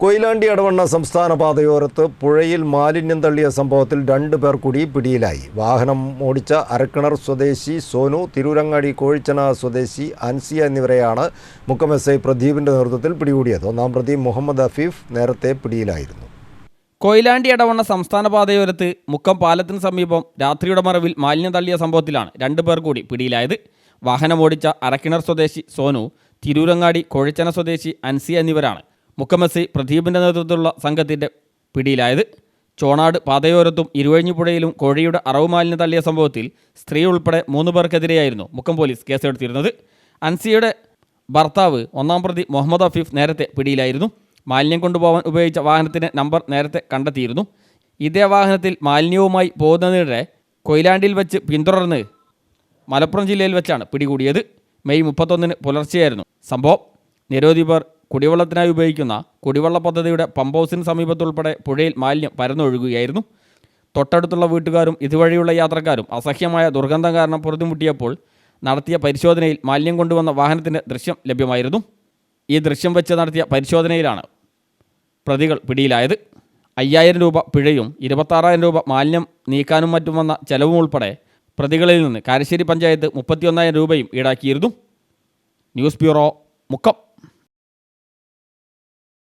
കൊയിലാണ്ടി അടവണ്ണ സംസ്ഥാന പാതയോരത്ത് പുഴയിൽ മാലിന്യം തള്ളിയ സംഭവത്തിൽ രണ്ടു പേർ കൂടി പിടിയിലായി. വാഹനം ഓടിച്ച അരക്കിണർ സ്വദേശി സോനു തിരൂരങ്ങാടി കോഴിച്ചന സ്വദേശി അൻസിയ എന്നിവരെയാണ് മുക്കം എസ് ഐ നേതൃത്വത്തിൽ പിടികൂടിയത്. ഒന്നാം പ്രതി മുഹമ്മദ് അഫീഫ് നേരത്തെ പിടിയിലായിരുന്നു. കൊയിലാണ്ടി അടവണ്ണ സംസ്ഥാന പാതയോരത്ത് മുക്കം പാലത്തിന് സമീപം രാത്രിയുടെ മറവിൽ മാലിന്യം തള്ളിയ സംഭവത്തിലാണ് രണ്ടു പേർ കൂടി പിടിയിലായത്. വാഹനം ഓടിച്ച അരക്കിണർ സ്വദേശി സോനു തിരൂരങ്ങാടി കോഴിച്ചന സ്വദേശി അൻസിയ എന്നിവരാണ് മുക്കമസി പ്രദീപിന്റെ നേതൃത്വത്തിലുള്ള സംഘത്തിന്റെ പിടിയിലായത്. ചോണാട് പാതയോരത്തും ഇരുവഴിഞ്ഞിപ്പുഴയിലും കോഴിയുടെ അറവ് മാലിന്യം തള്ളിയ സംഭവത്തിൽ സ്ത്രീ ഉൾപ്പെടെ മൂന്ന് പേർക്കെതിരെയായിരുന്നു മുക്കം പോലീസ് കേസെടുത്തിരുന്നത്. അൻസിയുടെ ഭർത്താവ് ഒന്നാം പ്രതി മുഹമ്മദ് അഫീഫ് നേരത്തെ പിടിയിലായിരുന്നു. മാലിന്യം കൊണ്ടുപോകാൻ ഉപയോഗിച്ച വാഹനത്തിന്റെ നമ്പർ നേരത്തെ കണ്ടെത്തിയിരുന്നു. ഇതേ വാഹനത്തിൽ മാലിന്യവുമായി പോകുന്നതിനിടെ കൊയിലാണ്ടിയിൽ വെച്ച് പിന്തുടർന്ന് മലപ്പുറം ജില്ലയിൽ വെച്ചാണ് പിടികൂടിയത്. മെയ് മുപ്പത്തൊന്നിന് പുലർച്ചെയായിരുന്നു സംഭവം. നിരവധി പേർ കുടിവെള്ളത്തിനായി ഉപയോഗിക്കുന്ന കുടിവെള്ള പദ്ധതിയുടെ പമ്പ് ഹൗസിന് സമീപത്തുൾപ്പെടെ പുഴയിൽ മാലിന്യം പരന്നൊഴുകുകയായിരുന്നു. തൊട്ടടുത്തുള്ള വീട്ടുകാരും ഇതുവഴിയുള്ള യാത്രക്കാരും അസഹ്യമായ ദുർഗന്ധം കാരണം പൊറുതിമുട്ടിയപ്പോൾ നടത്തിയ പരിശോധനയിൽ മാലിന്യം കൊണ്ടുവന്ന വാഹനത്തിന്റെ ദൃശ്യം ലഭ്യമായിരുന്നു. ഈ ദൃശ്യം വെച്ച് നടത്തിയ പരിശോധനയിലാണ് പ്രതികൾ പിടിയിലായത്. അയ്യായിരം രൂപ പിഴയും ഇരുപത്താറായിരം രൂപ മാലിന്യം നീക്കാനും മറ്റും വന്ന ചെലവും ഉൾപ്പെടെ പ്രതികളിൽ നിന്ന് കാരശ്ശേരി പഞ്ചായത്ത് മുപ്പത്തിയൊന്നായിരം രൂപയും ഈടാക്കിയിരുന്നു. News bureau Mukkam.